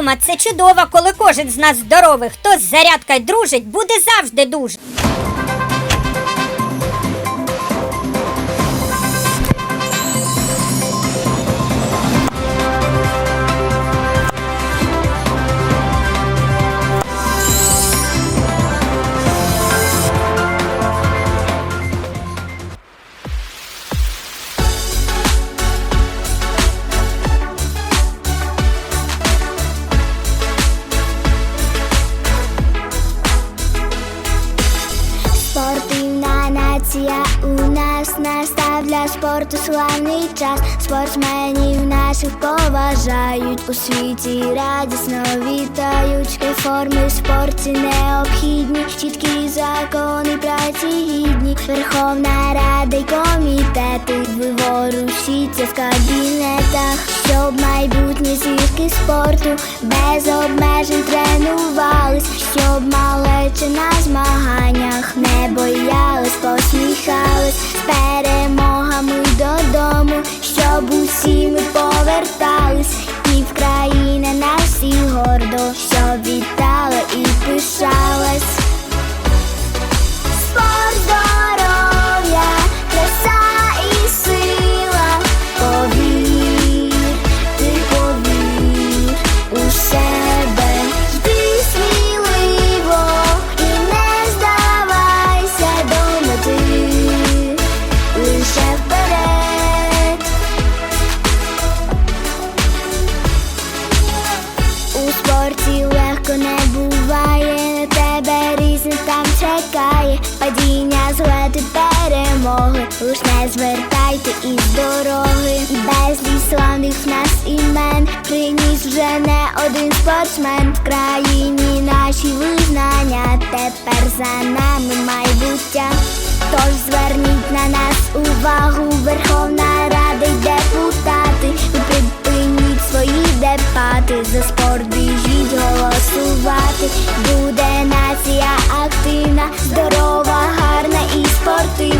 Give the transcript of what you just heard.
Відомо, це чудово, коли кожен з нас здоровий. Хто з зарядкою дружить, буде завжди дуже. Спортивна у нас настав для спорту славний час. Спортсменів наших поважають у світі радісно вітають. Реформи в спорті необхідні, чіткі закони праці гідні. Верховна Рада й комітети виворушіться в кабінетах, щоб майбутні зірки спорту без обмежень тренувались, щоб малече з перемогами додому, щоб усі ми повертались, падіння, злети, перемоги, лиш не звертайте із дороги, безліч славних нас імен, приніс вже не один спортсмен в країні. Наші визнання, тепер за нами майбуття. Тож зверніть на нас увагу, Верховна Рада й депутати, ви припиніть свої депати, за спорт біжіть голосувати. Буде нація активна, здорова, гарна і спортивна.